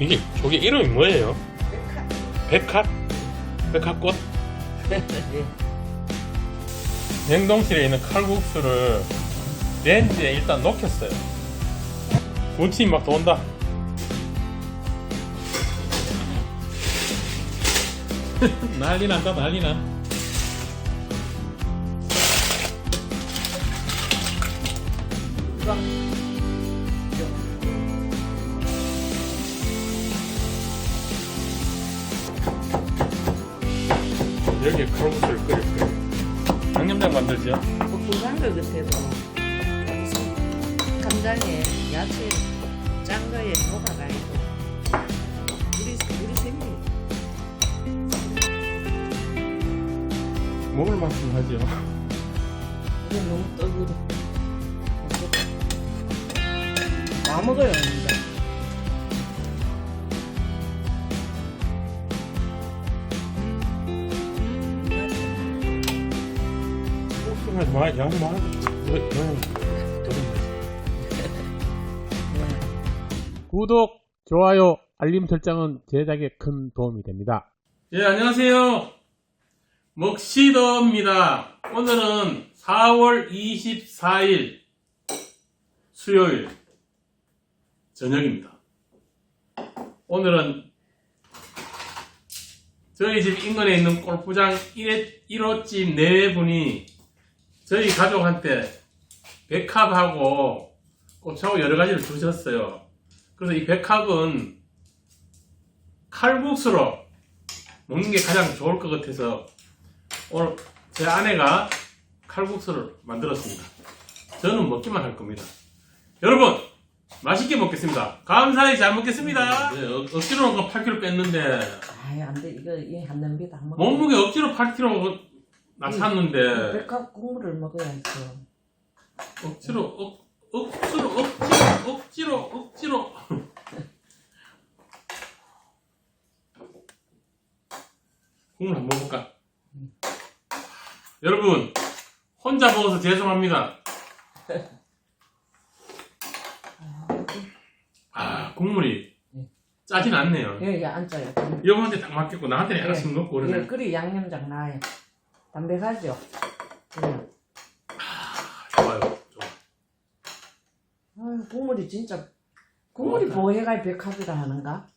이게 저게 이름이 뭐예요? 백합? 백합꽃? 예. 냉동실에 있는 칼국수를 렌즈에 일단 녹였어요. 군침이 막 돈다. 난리 난다, 난리 나. 이 칼국수를 끓일 거예요. 양념장 만들죠? 볶음장도 같아도 간장에 야채 짠 거에 녹아가지고 우리 우리 생리 먹을 만큼 하죠. 이게 너무 떡으로 다 먹어요 근데 많아. 이거, 이거는 구독, 좋아요, 알림 설정은 제작에 큰 도움이 됩니다. 예, 안녕하세요. 먹시더입니다. 오늘은 4월 24일 수요일 저녁입니다. 오늘은 저희 집 인근에 있는 골프장 1회, 1호집 네 분이 저희 가족한테 백합하고 꽃하고 여러 가지를 주셨어요. 그래서 이 백합은 칼국수로 먹는 게 가장 좋을 것 같아서 오늘 제 아내가 칼국수를 만들었습니다. 저는 먹기만 할 겁니다. 여러분 맛있게 먹겠습니다. 감사히 잘 먹겠습니다. 네, 억- 억지로 8kg 뺐는데 아이 안돼 이거 이한 냄비 다 먹어 몸무게 억지로 8kg 낮췄는데. 백합 국물을 먹어야죠. 억지로 억, 억지로 억지로 억지로 억지로. 국물 한번 먹을까? 여러분 혼자 먹어서 죄송합니다. 아 국물이 짜진 않네요. 여기 앉아요. 여보한테 딱 맞겠고 나한테는 약간 네. 싱겁고 예, 그러네. 끓이 양념장 나요 담백하죠 그냥 좋아요 좋아 아유, 국물이 진짜 국물이 고맙다. 보해가 백합이라 하는가?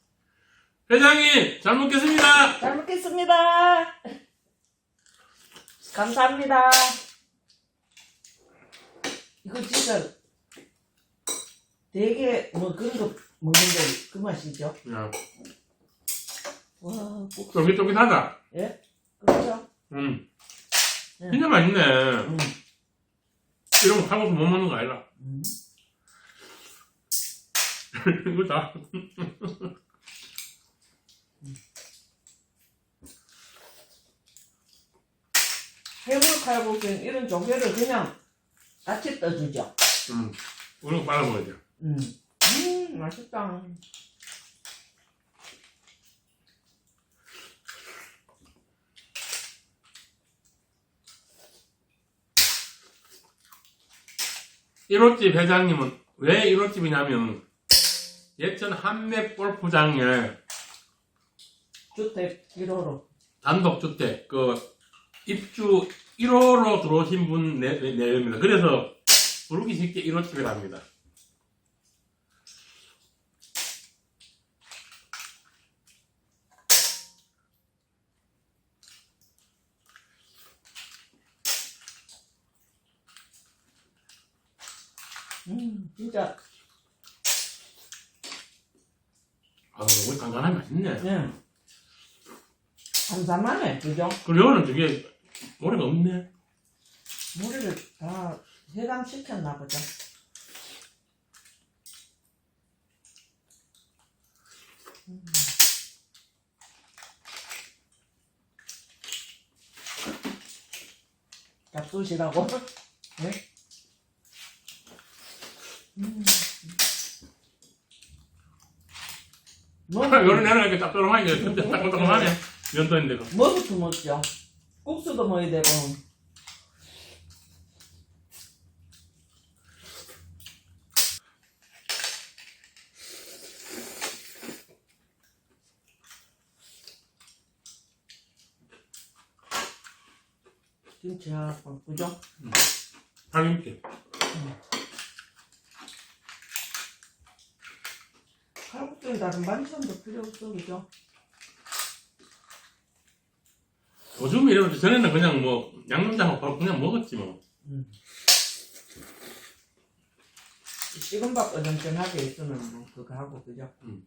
회장님 잘 먹겠습니다 잘 먹겠습니다. 감사합니다. 이거 진짜 되게 뭐 그런 거 먹는데 그 맛이죠? 야, 와, 꼭 쫄깃쫄깃하다 예? 그렇죠? 음. 응. 진짜 맛있네 음. 이런 거 사고서 못 먹는 거 아니라 음. 이거 다 해물 칼국수는 이런 조개를 그냥 같이 떠주죠. 음. 이거 빨아 먹어야 돼 음, 음 맛있다. 일호집 회장님은 왜 1호집이냐면 예천 한맥 골프장에 주택 1호로. 단독주택 그 입주 1호로 들어오신 분 네, 네, 네입니다 그래서 부르기 쉽게 1호집이랍니다 음, 진짜. 아 우리 간간하게 맛있네 네. 삼삼하네, 그죠? 그리고 이거는 되게 오래가 없네 물을 다 해당시켰나 보죠. 음. 잡수시라고? 네? 딱 요런 애는 이렇게 짭조름하게 근데 따끔따끔하네 면도인데도 뭐부터 먹자? 국수도 먹어야 되고. 김치하고, 그죠? 당김치 응. 국수에 다른 반찬도 필요 없어 그죠? 요즘 이러면 전에는 그냥 뭐 양념장하고 바로 그냥 먹었지 뭐. 식은 밥 어정쩡하게 있으면 뭐 그거 하고 그죠? 음.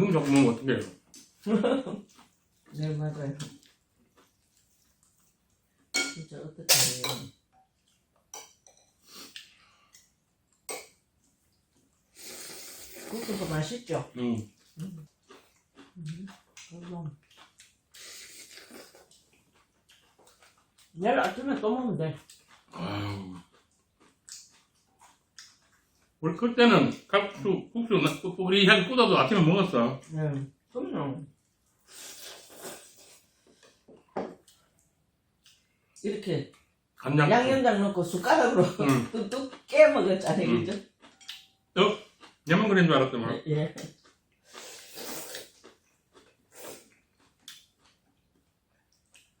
지금 먹으면 어떡해요? 네 맞아요. 진짜 어떻게 해요? 국수도 맛있죠? 응. 그럼 내일 아침에 또 먹으면 돼. 아유. 우리 그때는 칼국수, 국수, 나- 국- 우리 향 꽂아도 아침에 먹었어. 네. 그럼요. 이렇게 간장. 양념장 넣고 숟가락으로 응. 뚝뚝 깨 먹었잖아요, 응. 그죠? 어? 냐만 그린 줄 알았더만. 예.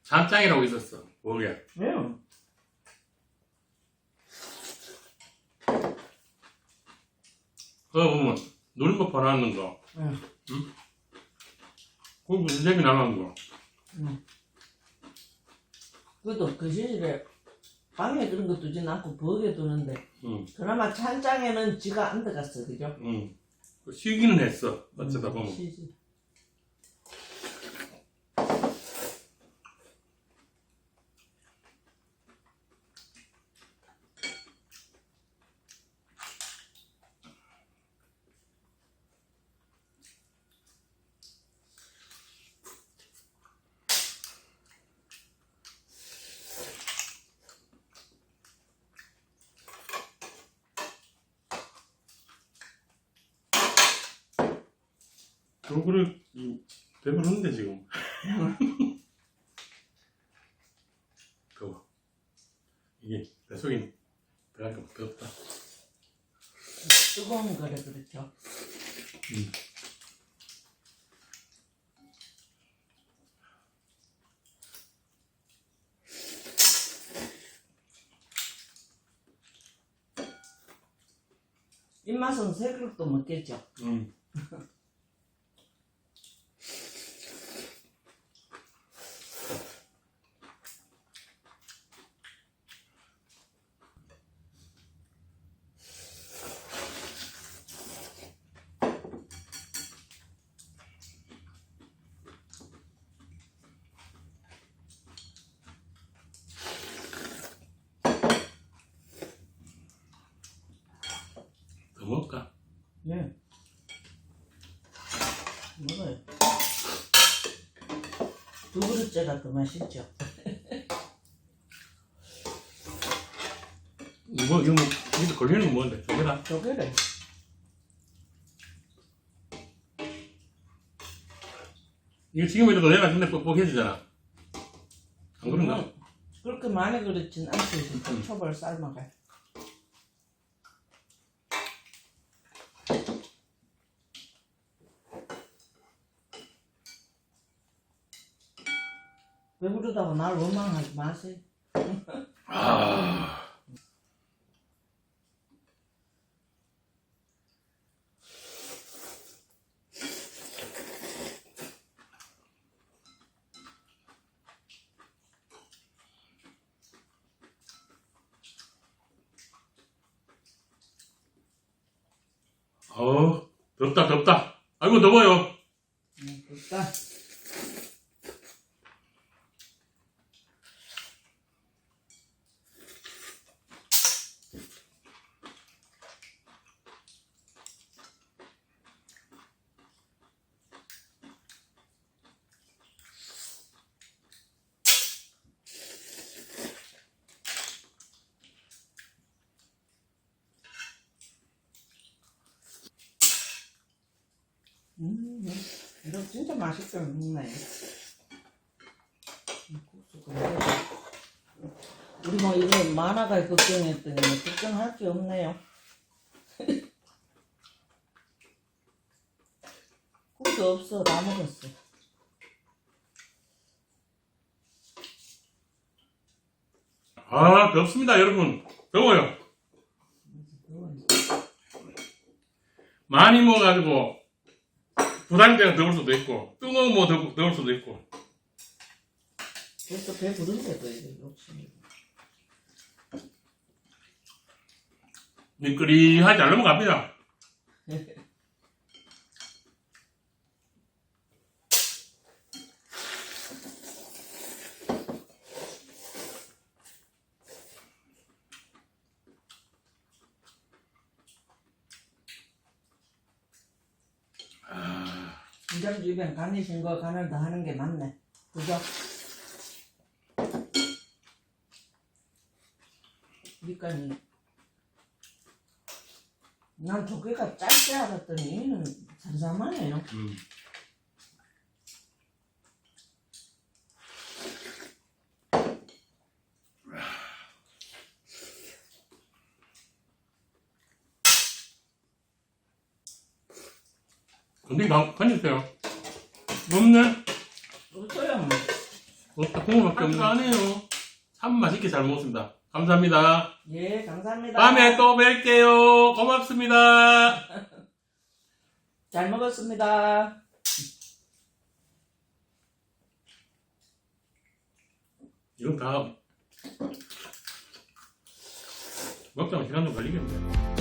산장이라고 있었어. 뭐게? 예. 그거 보면 눈곱 받아놨는 거. 응. 그거 문제비 나간 거. 그래도 그 시절에 방에 그런 거 두진 않고 부엌에 두는데 응. 그나마 찬장에는 지가 안 들어갔어, 그죠? 응. 쉬기는 했어. 어쩌다 음, 보면. 시지. 두 그릇, 이, 배부른데, 지금. 더워. 이게, 내 속이 들어가니까 덥다. 뜨거운 거래 그렇죠. 음. 입맛은 세 그릇도 먹겠죠. 응. 더 먹을까? 네. 먹어요. 두 그릇째가 더 맛있죠. 이거, 이거, 뭐, 이거 걸리는 거 뭔데? 저거다. 조개를. 이거 지금 이래도 내가 근데 뻑뻑해지잖아. 안 그런가? 음, 그렇게 많이 그렇진 않지. 초벌 삶아가. 배부르다고 날 원망하지 마세요. 아. 어, 덥다, 덥다. 아이고, 더워요. 음, 일단 이거 진짜 맛있게 먹네. 우리 뭐 이거 만화가 걱정했더니 뭐 걱정할 게 없네요. 국수 없어 다 먹었어. 아, 덥습니다, 여러분. 더워요. 많이 먹어가지고 부담되면 더울 수도 있고 뜨거운 뭐 더, 더울 수도 있고 벌써 배 부른데도 이게 욕심이. 미끄리하지 잘 넘어갑니다. 이점 주변 간이 신 거 간을 다 하는 게 맞네. 그죠? 밑간이. 난 두께가 짧게 알았더니 얘는 삼삼하네요. 음. 근데 가, 간주세요. 없네? 없어요. 뭐. 없다. 국물밖에 없네. 안 해요. 참 맛있게 잘 먹었습니다. 감사합니다. 예, 감사합니다. 다음에 또 뵐게요. 고맙습니다. 잘 먹었습니다. 이건 다 먹자면 시간 좀 걸리겠네.